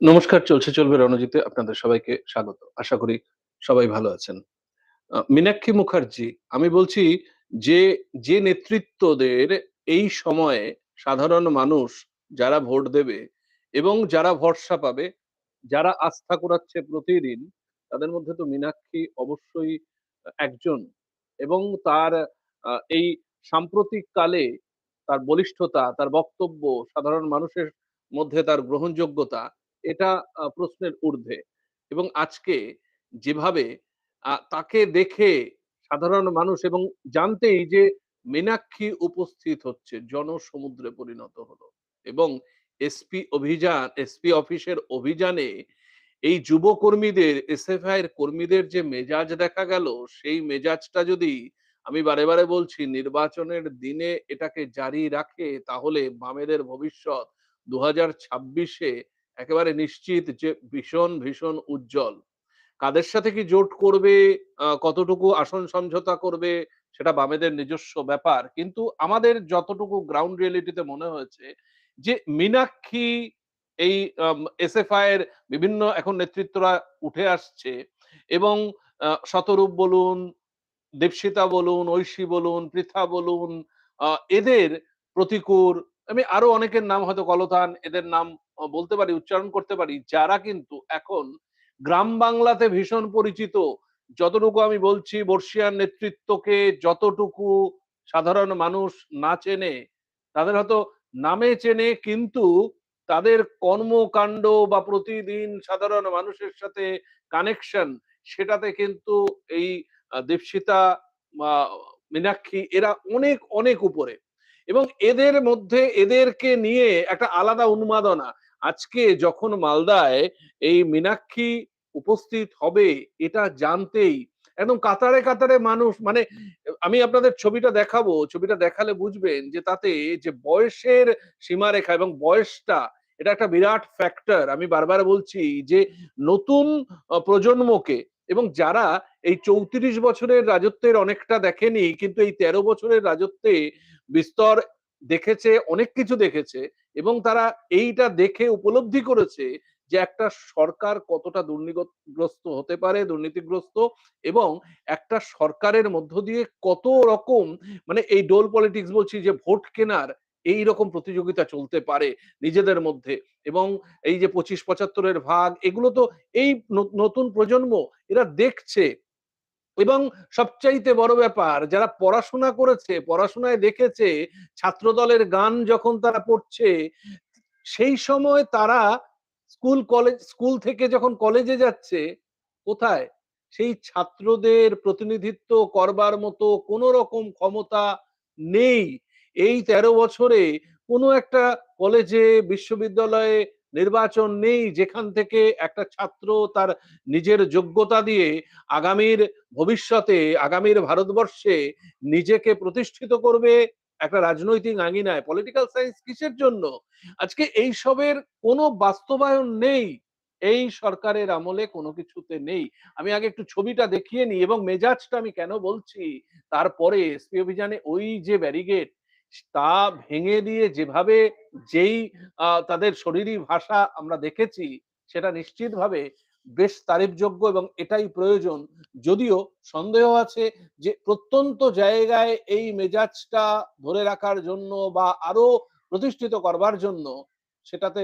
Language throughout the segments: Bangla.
নমস্কার, চলছে, চলবে রণজিতে আপনাদের সবাইকে স্বাগত। আশা করি সবাই ভালো আছেন। মীনাক্ষী মুখার্জি, আমি বলছি যে যে নেতৃত্বদের এই সময়ে সাধারণ মানুষ যারা ভোট দেবে এবং যারা ভরসা পাবে, যারা আস্থা করাচ্ছে প্রতিদিন, তাদের মধ্যে তো মীনাক্ষী অবশ্যই একজন এবং তার এই সাম্প্রতিক কালে তার বলিষ্ঠতা, তার বক্তব্য সাধারণ মানুষের মধ্যে তার গ্রহণযোগ্যতা এটা প্রশ্নের ঊর্ধ্বে। এবং আজকে যেভাবে তাকে দেখে সাধারণ মানুষ এবং জানতেই যে মীনাক্ষী উপস্থিত হচ্ছে, জনসমুদ্রে পরিণত হলো। এবং এসপি অভিযান, এসপি অফিসের অভিযানে এই যুব কর্মীদের এসএফআই এর কর্মীদের যে মেজাজ দেখা গেল, সেই মেজাজটা যদি আমি বারে বারে বলছি, নির্বাচনের দিনে এটাকে জারি রাখে, তাহলে বামেদের ভবিষ্যৎ দু হাজার ছাব্বিশে একেবারে নিশ্চিত যে ভীষণ ভীষণ উজ্জ্বল। কাদের সাথে কি জোট করবে কতটুকু আসন সমঝোতা করবে, সেটা বামেদের নিজস্ব ব্যাপার। কিন্তু আমাদের যতটুকু গ্রাউন্ড রিয়েলিটিতে মনে হয়েছে যে মীনাক্ষী এই এসএফআই এর বিভিন্ন এখন নেতৃত্বরা উঠে আসছে এবং শতরূপ বলুন, দীপশিতা বলুন, ঐশী বলুন, পৃথা বলুন এদের প্রতিকূর, আমি আরও অনেকের নাম হয়তো কলতান এদের নাম বলতে পারি, উচ্চারণ করতে পারি, যারা কিন্তু এখন গ্রাম বাংলাতে ভীষণ পরিচিত। যতটুকু আমি বলছি বর্ষিয়ান নেতৃত্বকে যতটুকু সাধারণ মানুষ না চেনে, তাদের হয়তো নামে চেনে, কিন্তু তাদের কর্মকাণ্ড বা প্রতিদিন সাধারণ মানুষের সাথে কানেকশন সেটাতে কিন্তু এই দীপশিতা মীনাক্ষী, এরা অনেক অনেক উপরে। এবং এদের মধ্যে, এদেরকে নিয়ে একটা আলাদা উন্মাদনা। আজকে যখন মালদায় এই মীনাক্ষী উপস্থিত হবে, এটা জানতেই একদম কাতারে কাতারে মানুষ মানে আমি আপনাদের ছবিটা দেখাবো, ছবিটা দেখালে বুঝবেন যে তাতে যে বয়সের সীমারেখা এবং বয়সটা, এটা একটা বিরাট ফ্যাক্টর আমি বারবার বলছি যে নতুন প্রজন্মকে এবং যারা এই চৌত্রিশ বছরের রাজত্বের অনেকটা দেখেনি, কিন্তু এই তেরো বছরের রাজত্বে বিস্তর দেখেছে, অনেক কিছু দেখেছে এবং তারা এইটা দেখে উপলব্ধি করেছে যে একটা সরকার কতটা দুর্নীতিগ্রস্ত হতে পারে, দুর্নীতিগ্রস্ত এবং একটা সরকারের মধ্য দিয়ে কত রকম মানে এই ডোল পলিটিক্স বলছি যে ভোট কেনার এই রকম প্রতিযোগিতা চলতে পারে নিজেদের মধ্যে এবং এই যে পঁচিশ পঁচাত্তরের ভাগ, এগুলো তো এই নতুন প্রজন্ম এরা দেখছে। এবং সবচাইতে বড় ব্যাপার, যারা পড়াশোনা করেছে, পড়াশোনায় দেখেছে, ছাত্রদলের গান যখন তারা পড়ছে, সেই সময় তারা স্কুল কলেজ, স্কুল থেকে যখন কলেজে যাচ্ছে, কোথায়? সেই ছাত্রদের প্রতিনিধিত্ব করবার মতো কোন রকম ক্ষমতা নেই। এই তেরো বছরে কোনো একটা কলেজে, বিশ্ববিদ্যালয়ে নির্বাচন নেই, যেখান থেকে একটা ছাত্র তার নিজের যোগ্যতা দিয়ে আগামীর ভবিষ্যতে, আগামীর ভারতবর্ষে নিজেকে প্রতিষ্ঠিত করবে একটা রাজনৈতিক আঙিনায়। পলিটিক্যাল সায়েন্স কিসের জন্য? আজকে এই সবের কোনো বাস্তবায়ন নেই। এই সরকারের আমলে কোনো কিছুতে নেই। আমি আগে একটু ছবিটা দেখিয়ে নিই এবং মেজাজটা আমি কেন বলছি? তারপরে এসপি অভিযানে ওই যে ব্যারিগেড তা ভেঙে দিয়ে যেভাবে যেই তাদের শরীরী ভাষা আমরা দেখেছি, সেটা নিশ্চিতভাবে বেশ তারিফযোগ্য এবং এটাই প্রয়োজন। যদিও সন্দেহ আছে যে প্রত্যন্ত জায়গায় এই মেজাজটা ধরে রাখার জন্য বা আরও প্রতিষ্ঠিত করবার জন্য সেটাতে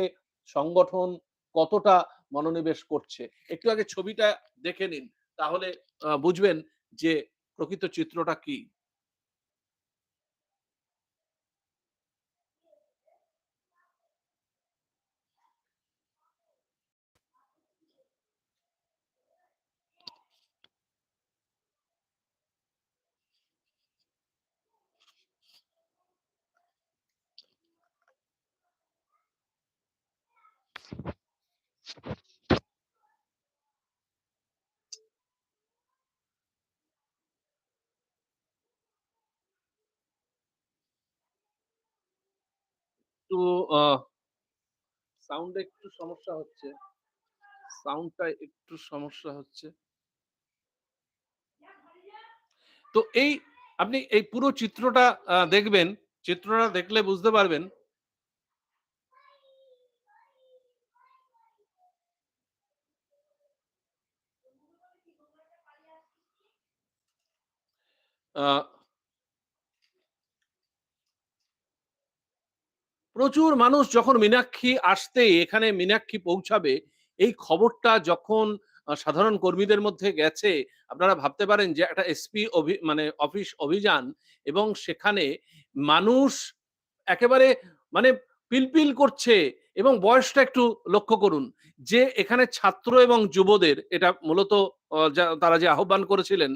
সংগঠন কতটা মনোনিবেশ করছে। একটু আগে ছবিটা দেখে নিন, তাহলে বুঝবেন যে প্রকৃত চিত্রটা কি। একটু সাউন্ডে একটু সমস্যা হচ্ছে। সাউন্ডটা একটু সমস্যা হচ্ছে। তো এই আপনি এই পুরো চিত্রটা দেখবেন, চিত্রটা দেখলে বুঝতে পারবেন। আহ প্রচুর মানুষ যখন মীনাক্ষী আসতে এখানে মীনাক্ষী পৌঁছাবে, এই খবরটা যখন সাধারণ কর্মীদের মধ্যে গেছে, আপনারা ভাবতে পারেন যে একটা এসপি মানে অফিস অভিযান এবং সেখানে মানুষ একেবারে মানে পিলপিল করছে এবং বয়সটা একটু লক্ষ্য করুন। যে এখানে ছাত্র এবং যুবদের এটা মূলত তারা যে আহ্বান করেছিলেন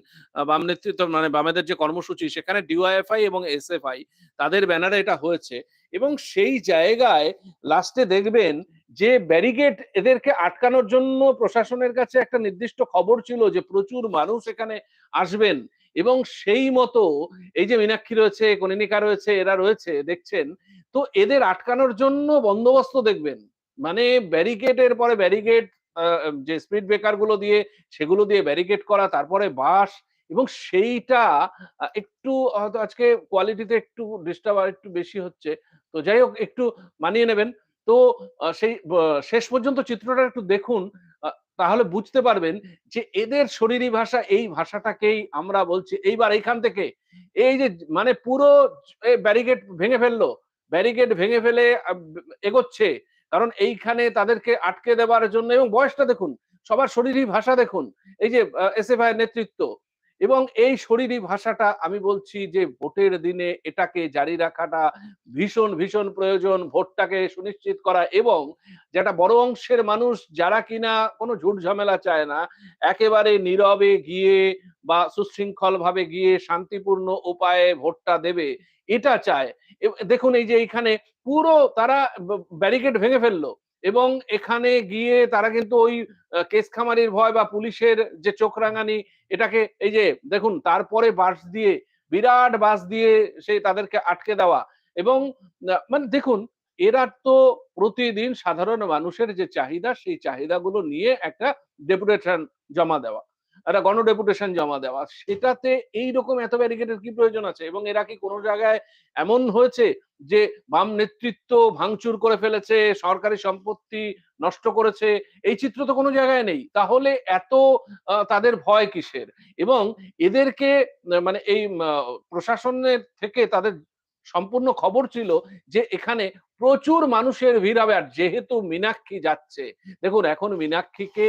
বাম নেতৃত্ব মানে বামেদের যে কর্মসূচি সেখানে ডিওয়াইএফআই এবং এসএফআই তাদের ব্যানারে এটা হয়েছে এবং সেই জায়গায় লাস্টে দেখবেন যে ব্যারিকেড এদেরকে আটকানোর জন্য প্রশাসনের কাছে একটা নির্দিষ্ট খবর ছিল যে প্রচুর মানুষ এখানে আসবেন এবং সেই মতো এই যে মীনাক্ষী রয়েছে, কনীনিকা রয়েছে, এরা রয়েছে দেখছেন। তো এদের আটকানোর জন্য বন্দোবস্ত দেখবেন। মানে ব্যারিকেডের পরে ব্যারিকেড যে স্পিড ব্রেকারগুলো দিয়ে সেগুলো দিয়ে ব্যারিকেড করা, তারপরে বাঁশ এবং সেইটা একটু হয়তো আজকে কোয়ালিটিতে একটু ডিস্টার্ব আর একটু বেশি হচ্ছে। তো যাই হোক একটু মানিয়ে নেবেন। তো সেই শেষ পর্যন্ত চিত্রটা একটু দেখুন। তাহলে বুঝতে পারবেন যে এদের শরীরী ভাষা এই ভাষাটাকেই আমরা বলছি এইবার এইখান থেকে এই যে মানে পুরো ব্যারিকেড ভেঙে ফেলল। ব্যারিকেড ভেঙে ফেলে এগোচ্ছে। কারণ এইখানে তাদেরকে আটকে দেবার জন্য এবং বয়সটা দেখুন, সবার শরীরী ভাষা দেখুন। এই যে এস এফ নেতৃত্ব এবং এই শরীরী ভাষাটা আমি বলছি যে ভোটের দিনে এটাকে জারি রাখাটা ভীষণ, ভীষণ প্রয়োজন। ভোটটাকে সুনিশ্চিত করা এবং যেটা বড় অংশের মানুষ যারা কিনা কোনো ঝুট ঝামেলা চায় না, একেবারে নীরবে গিয়ে বা সুশৃঙ্খলভাবে গিয়ে শান্তিপূর্ণ উপায়ে ভোটটা দেবে, এটা চায়। দেখুন এই যে এইখানে পুরো তারা ব্যারিকেড ভেঙে ফেলল এবং এখানে গিয়ে তারা কিন্তু ওই কেস খামারির ভয় বা পুলিশের যে চোখ রাঙানি, এটাকে এই যে দেখুন, তারপরে বাস দিয়ে, বিরাট বাস দিয়ে সে তাদেরকে আটকে দেওয়া এবং মানে দেখুন, এরা তো প্রতিদিন সাধারণ মানুষের যে চাহিদা, সেই চাহিদাগুলো নিয়ে একটা ডেপুটেশন জমা দেওয়া। একটা গণডেপুটেশন জমা দেওয়া। সেটাতে এইরকম এত ব্যারিকেডের কি প্রয়োজন আছে? এবং এরা কি কোনো জায়গায় এমন হয়েছে যে বাম নেতৃত্ব ভাঙচুর করে ফেলেছে, সরকারি সম্পত্তি নষ্ট করেছে, এই চিত্র তো কোনো জায়গায় নেই। তাহলে এত তাদের ভয় কিসের? এবং এদেরকে মানে এই প্রশাসনের থেকে তাদের সম্পূর্ণ খবর ছিল যে এখানে প্রচুর মানুষের ভিড় হবে। আর যেহেতু মীনাক্ষী যাচ্ছে, দেখুন এখন মীনাক্ষীকে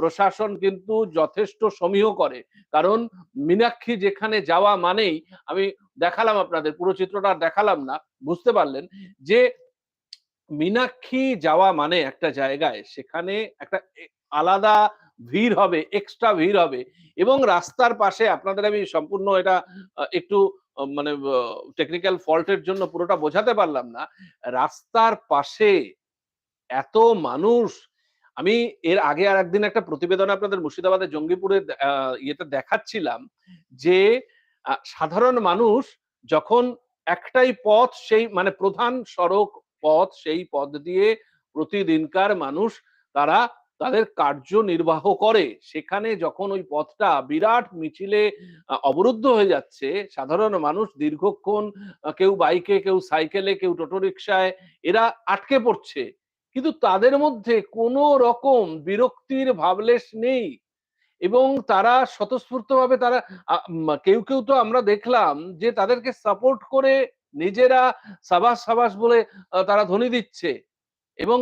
প্রশাসন কিন্তু যথেষ্ট সমীহ করে। কারণ মীনাক্ষী যেখানে যাওয়া মানেই আমি দেখালাম আপনাদের পুরো চিত্রটা দেখালাম না। বুঝতে পারলেন যে মীনাক্ষী যাওয়া মানে একটা জায়গায় সেখানে একটা আলাদা ভিড় হবে, এক্সট্রা ভিড় হবে এবং রাস্তার পাশে আপনাদের আমি সম্পূর্ণ এটা একটু মানে টেকনিক্যাল ফল্টের জন্য পুরোটা বোঝাতে পারলাম না। রাস্তার পাশে এত মানুষ, আমি এর আগে আর একদিন একটা প্রতিবেদন আপনাদের মুর্শিদাবাদের জঙ্গিপুরে ইয়েতে দেখাচ্ছিলাম যে সাধারণ মানুষ যখন একটাই পথ সেই মানে প্রধান সড়ক পথ সেই পথ দিয়ে প্রতিদিনকার মানুষ, তারা তাদের কার্য নির্বাহ করে। সেখানে যখন ওই পথটা বিরাট মিছিলে অবরুদ্ধ হয়ে যাচ্ছে, সাধারণ মানুষ দীর্ঘক্ষণ কেউ বাইকে, কেউ সাইকেলে, কেউ টোটো রিক্সায় এরা আটকে পড়ছে। কিন্তু তাদের মধ্যে কোনো রকম বিরক্তির ভাবলেশ নেই। এবং তারা স্বতঃস্ফূর্তভাবে তারা কেউ, কেউ তো আমরা দেখলাম যে তাদেরকে সাপোর্ট করে নিজেরা সাবাস, সাবাস বলে তারা ধ্বনি দিচ্ছে। এবং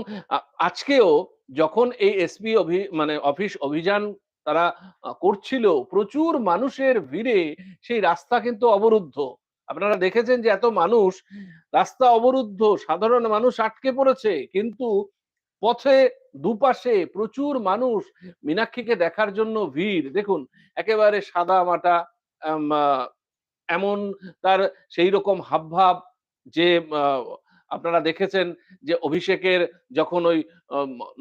আজকেও যখন এই এসপি অভি মানে অফিস অভিযান তারা করছিল, প্রচুর মানুষের ভিড়ে সেই রাস্তা কিন্তু অবরুদ্ধ। আপনারা দেখেছেন যে এত মানুষ, রাস্তা অবরুদ্ধ, সাধারণ মানুষ আটকে পড়েছে। কিন্তু পথে দুপাশে প্রচুর মানুষ মীনাক্ষীকে দেখার জন্য ভিড়। দেখুন একেবারে সাদামাটা আম আ এমন তার সেইরকম হাবভাব যে আপনারা দেখেছেন যে অভিষেকের যখন ওই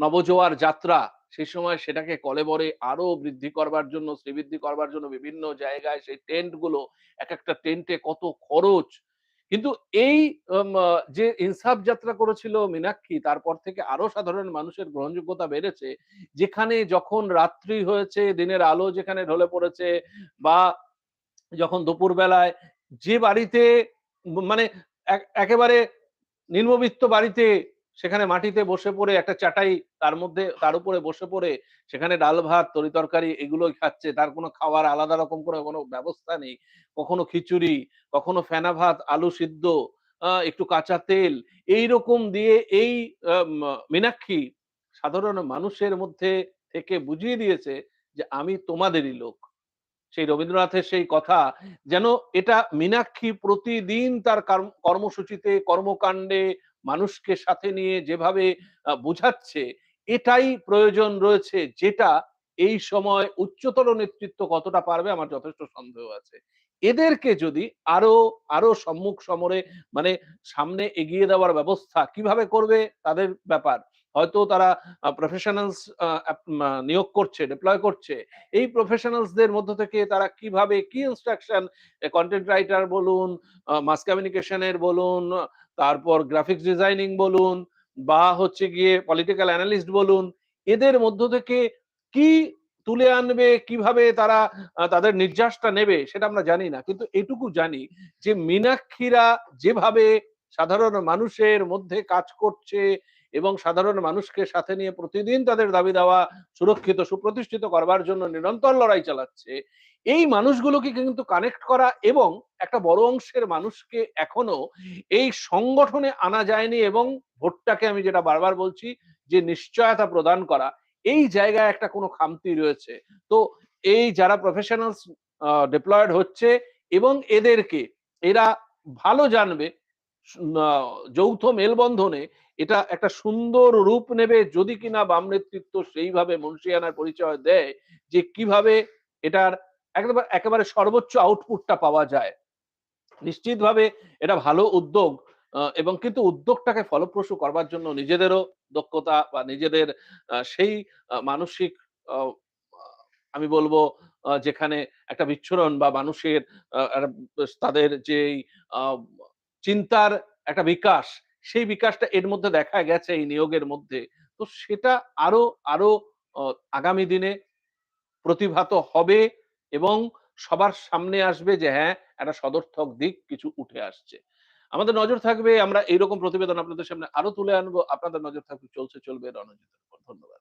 নবজোয়ার যাত্রা, সেই সময় সেটাকে কলেবরে আরও বৃদ্ধি করবার জন্য, শ্রীবৃদ্ধি করবার জন্য বিভিন্ন জায়গায় সেই টেন্টগুলো, একেকটা টেন্টে কত খরচ। কিন্তু এই যে ইনসাফ যাত্রা করেছিল মীনাক্ষী তারপর থেকে আরও সাধারণ মানুষের গ্রহণযোগ্যতা বেড়েছে। যেখানে যখন রাত্রি হয়েছে, দিনের আলো যেখানে ঢলে পড়েছে বা যখন দুপুরবেলায় যে বাড়িতে মানে এক একেবারে নিম্নবিত্ত বাড়িতে সেখানে মাটিতে বসে পড়ে, একটা চাটাই তার মধ্যে, তার উপরে বসে পড়ে, সেখানে ডাল ভাত, তরি তরকারি এগুলোই খাচ্ছে, তার কোনো খাওয়ার আলাদা রকম করে কোনো ব্যবস্থা নেই। কখনো খিচুড়ি, কখনো ফেনা ভাত, আলু সিদ্ধ একটু কাঁচা তেল এই রকম দিয়ে এই মীনাক্ষী সাধারণ মানুষের মধ্যে থেকে বুঝিয়ে দিয়েছে যে আমি তোমাদেরই লোক। সেই রবীন্দ্রনাথের সেই কথা, যেন এটা মীনাক্ষী প্রতিদিন তার কর্মসূচিতে, কর্মকাণ্ডে মানুষকে সাথে নিয়ে যেভাবে বোঝাচ্ছে, এটাই প্রয়োজন রয়েছে যেটা এই সময় উচ্চতর নেতৃত্ব কতটা পারবে আমার যথেষ্ট সন্দেহ আছে। এদেরকে যদি আরও আরও সম্মুখ সমরে মানে সামনে এগিয়ে দেওয়ার ব্যবস্থা কীভাবে করবে তাদের ব্যাপার হয়তো তারা প্রফেশনালস নিয়োগ করছে ডিপ্লয় করছে। এই প্রফেশনালসদের মধ্য থেকে তারা কীভাবে কি ইনস্ট্রাকশন কন্টেন্ট রাইটার বলুন মাস কমিউনিকেশনের বলুন তারপর গ্রাফিক্স ডিজাইনিং বলুন, বা হচ্ছে গিয়ে পলিটিক্যাল অ্যানালিস্ট বলুন, এদের মধ্য থেকে কি তুলে আনবে, কীভাবে তারা তাদের নির্যাসটা নেবে, সেটা আমরা জানি না। কিন্তু এটুকু জানি যে, মীনাক্ষীরা যেভাবে সাধারণ মানুষের মধ্যে কাজ করছে এবং সাধারণ মানুষকে সাথে নিয়ে প্রতিদিন তাদের দাবি দেওয়া সুরক্ষিত, সুপ্রতিষ্ঠিত করবার জন্য নিরন্তর লড়াই চালাচ্ছে। এই মানুষগুলোকে কিন্তু কানেক্ট করা এবং একটা বড় অংশের মানুষকে এখনও এই সংগঠনে আনা যায়নি এবং ভোটটাকে আমি যেটা বারবার বলছি যে নিশ্চয়তা প্রদান করা, এই জায়গায় একটা কোনো খামতি রয়েছে। তো এই যারা প্রফেশনালস ডিপ্লয়েড হচ্ছে এবং এদেরকে, এরা ভালো জানবে যৌথ মেলবন্ধনে এটা একটা সুন্দর রূপ নেবে যদি কিনা বাম নেতৃত্ব সেইভাবে মুন্সিয়ানার পরিচয় দেয় যে কীভাবে এটার একেবারে একেবারে সর্বোচ্চ আউটপুটটা পাওয়া যায়। নিশ্চিতভাবে এটা ভালো উদ্যোগ এবং কিন্তু উদ্যোগটাকে ফলপ্রসূ করবার জন্য নিজেদেরও দক্ষতা বা নিজেদের সেই মানসিক আমি বলব যেখানে একটা বিচ্ছুরণ বা মানুষের তাদের যেই চিন্তার একটা বিকাশ, সেই বিকাশটা এর মধ্যে দেখা গেছে এই নিয়োগের মধ্যে। তো সেটা আরও আরও আগামী দিনে প্রতিভাত হবে এবং সবার সামনে আসবে যে হ্যাঁ একটা সদর্থক দিক কিছু উঠে আসছে। আমাদের নজর থাকবে, আমরা এইরকম প্রতিবেদন আপনাদের সামনে আরও তুলে আনব। আপনাদের নজর থাকবে চলছে, চলবে উপর ধন্যবাদ।